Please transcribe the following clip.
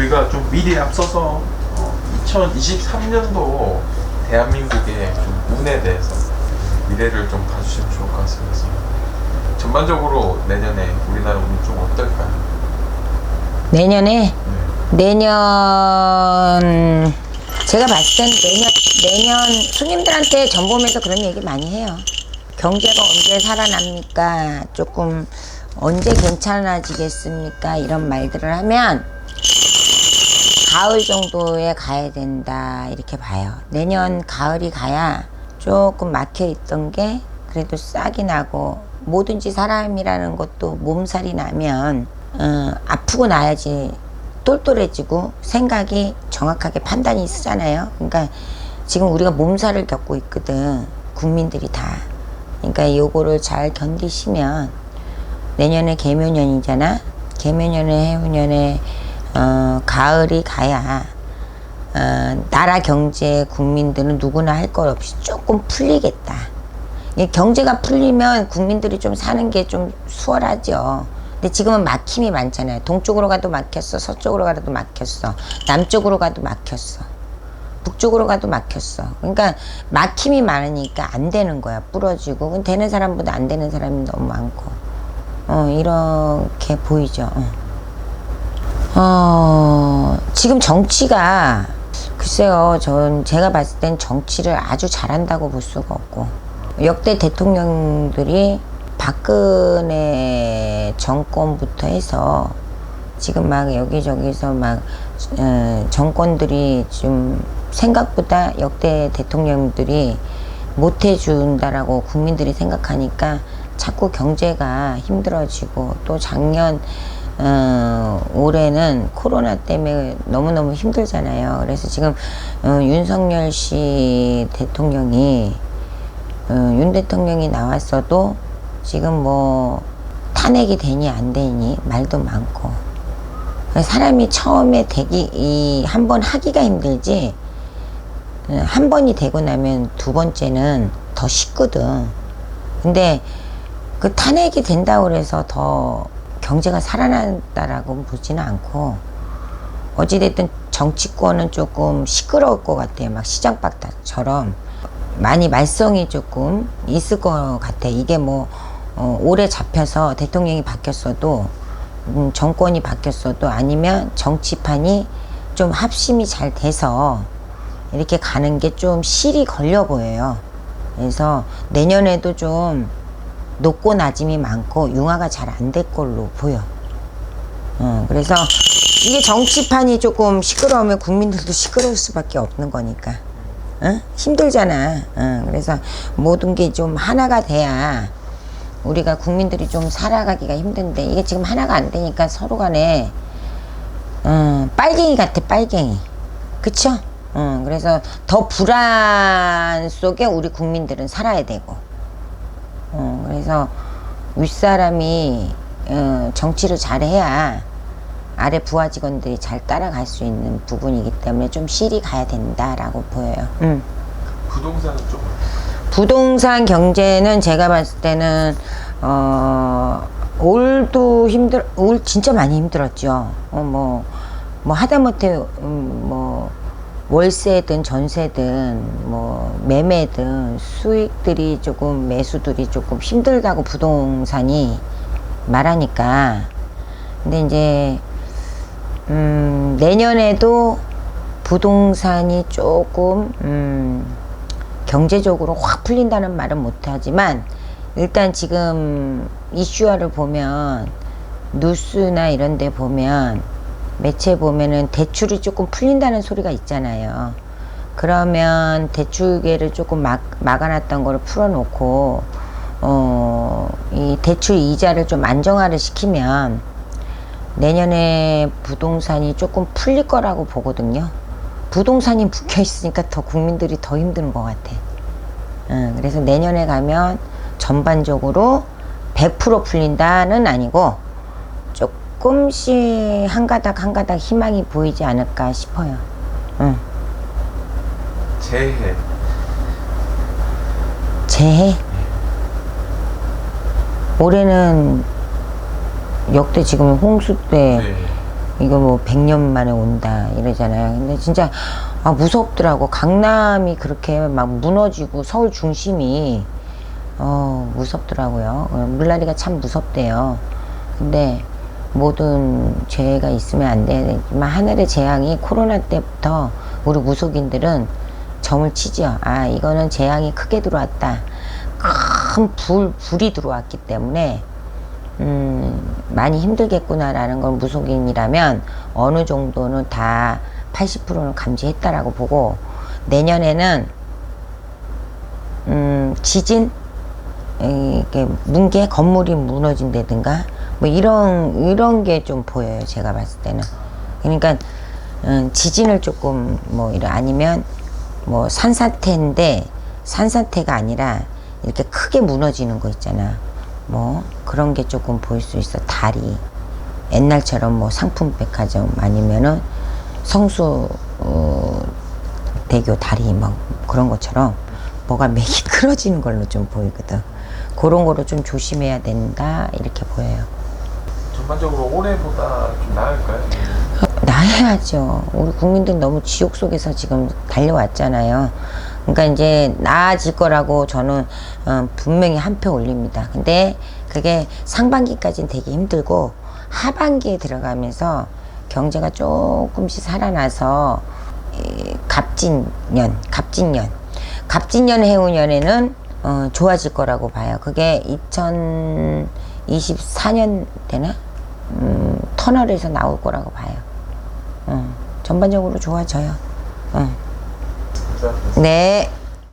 저희가 좀 미리 앞서서 어, 2023년도 대한민국의 좀 운에 대해서 미래를 좀 봐주시면 좋을 것 같습니다. 전반적으로 내년에 우리나라 운이 좀 어떨까요? 내년에 네. 내년 제가 봤을 땐 내년 내년 손님들한테 전보면서 그런 얘기 많이 해요. 경제가 언제 살아납니까? 조금 언제 괜찮아지겠습니까? 이런 말들을 하면 가을 정도에 가야 된다 이렇게 봐요. 내년 가을이 가야 조금 막혀 있던 게 그래도 싹이 나고 뭐든지 사람이라는 것도 몸살이 나면 어, 아프고 나야지 똘똘해지고 생각이 정확하게 판단이 쓰잖아요. 그러니까 지금 우리가 몸살을 겪고 있거든. 국민들이 다. 그러니까 요거를 잘 견디시면 내년에 개묘년이잖아. 개묘년에 해운년에 어, 가을이 가야 어, 나라 경제 국민들은 누구나 할 것 없이 조금 풀리겠다. 이 경제가 풀리면 국민들이 좀 사는 게 좀 수월하죠. 근데 지금은 막힘이 많잖아요. 동쪽으로 가도 막혔어. 서쪽으로 가도 막혔어. 남쪽으로 가도 막혔어. 북쪽으로 가도 막혔어. 그러니까 막힘이 많으니까 안 되는 거야. 부러지고. 되는 사람보다 안 되는 사람이 너무 많고. 어, 이렇게 보이죠. 어. 어, 지금 정치가 글쎄요, 전 제가 봤을 땐 정치를 아주 잘한다고 볼 수가 없고 역대 대통령들이 박근혜 정권부터 해서 지금 막 여기저기서 막 어, 정권들이 좀 생각보다 역대 대통령들이 못 해준다라고 국민들이 생각하니까 자꾸 경제가 힘들어지고 또 작년 어, 올해는 코로나 때문에 너무너무 힘들잖아요. 그래서 지금 어, 윤석열 씨 대통령이 어, 윤 대통령이 나왔어도 지금 뭐 탄핵이 되니 안 되니 말도 많고 사람이 처음에 되기 이한번 하기가 힘들지 어, 한 번이 되고 나면 두 번째는 더 쉽거든. 근데 그 탄핵이 된다고 그래서 더 경제가 살아난다라고 보지는 않고 어찌됐든 정치권은 조금 시끄러울 것 같아요. 막 시장박다처럼 많이 말썽이 조금 있을 것 같아. 이게 뭐 어, 오래 잡혀서 대통령이 바뀌었어도 음, 정권이 바뀌었어도 아니면 정치판이 좀 합심이 잘 돼서 이렇게 가는 게 좀 실이 걸려 보여요. 그래서 내년에도 좀 높고 낮음이 많고 융화가 잘 안 될 걸로 보여. 어, 그래서 이게 정치판이 조금 시끄러우면 국민들도 시끄러울 수밖에 없는 거니까. 어? 힘들잖아. 어, 그래서 모든 게 좀 하나가 돼야 우리가 국민들이 좀 살아가기가 힘든데 이게 지금 하나가 안 되니까 서로 간에 어, 빨갱이 같아 빨갱이. 그쵸? 어, 그래서 더 불안 속에 우리 국민들은 살아야 되고. 어, 그래서 윗사람이 어, 정치를 잘해야 아래 부하 직원들이 잘 따라갈 수 있는 부분이기 때문에 좀 실이 가야 된다라고 보여요. 음. 부동산은 좀 부동산 경제는 제가 봤을 때는 어 올도 힘들 올 진짜 많이 힘들었죠. 어 뭐뭐 뭐 하다못해 음, 뭐 월세든 전세든 뭐 매매든 수익들이 조금 매수들이 조금 힘들다고 부동산이 말하니까. 근데 이제 음 내년에도 부동산이 조금 음 경제적으로 확 풀린다는 말은 못하지만 일단 지금 이슈화를 보면 뉴스나 이런 데 보면 매체 보면은 대출이 조금 풀린다는 소리가 있잖아요. 그러면 대출계를 조금 막, 막아놨던 거를 풀어놓고 어, 이 대출 이자를 좀 안정화를 시키면 내년에 부동산이 조금 풀릴 거라고 보거든요. 부동산이 묶여 있으니까 더 국민들이 더 힘든 것 같아. 응, 그래서 내년에 가면 전반적으로 100% 풀린다는 아니고 조금씩 한 가닥 한 가닥 희망이 보이지 않을까 싶어요. 응. 재해 재해? 올해는 역대 지금 홍수 때 네. 이거 뭐 100년 만에 온다 이러잖아요. 근데 진짜 아, 무섭더라고. 강남이 그렇게 막 무너지고 서울 중심이 어, 무섭더라고요. 어, 물난리가 참 무섭대요. 근데 모든 죄가 있으면 안 되지만 하늘의 재앙이 코로나 때부터 우리 무속인들은 점을 치죠. 아, 이거는 재앙이 크게 들어왔다. 큰 불, 불이 들어왔기 때문에 음, 많이 힘들겠구나라는 걸 무속인이라면 어느 정도는 다 80%는 감지했다라고 보고 내년에는 음, 지진 이게 뭉개 건물이 무너진다든가 뭐 이런 이런 게 좀 보여요 제가 봤을 때는 그러니까 음, 지진을 조금 뭐 이런 아니면 뭐 산사태인데 산사태가 아니라 이렇게 크게 무너지는 거 있잖아 뭐 그런 게 조금 보일 수 있어 다리 옛날처럼 뭐 상품 백화점 아니면은 성수 어, 대교 다리 막 그런 것처럼 뭐가 맥이 끊어지는 걸로 좀 보이거든. 그런 거로 좀 조심해야 된다 이렇게 보여요. 전반적으로 올해보다 좀 나을까요? 나아야죠. 우리 국민들 너무 지옥 속에서 지금 달려왔잖아요. 그러니까 이제 나아질 거라고 저는 어, 분명히 한 표 올립니다. 근데 그게 상반기까지는 되게 힘들고 하반기에 들어가면서 경제가 조금씩 살아나서 이 갑진년, 갑진년, 갑진년 해운년에는 어, 좋아질 거라고 봐요. 그게 2024년 되나? 음, 터널에서 나올 거라고 봐요. 어, 전반적으로 좋아져요. 어. 감사합니다. 네.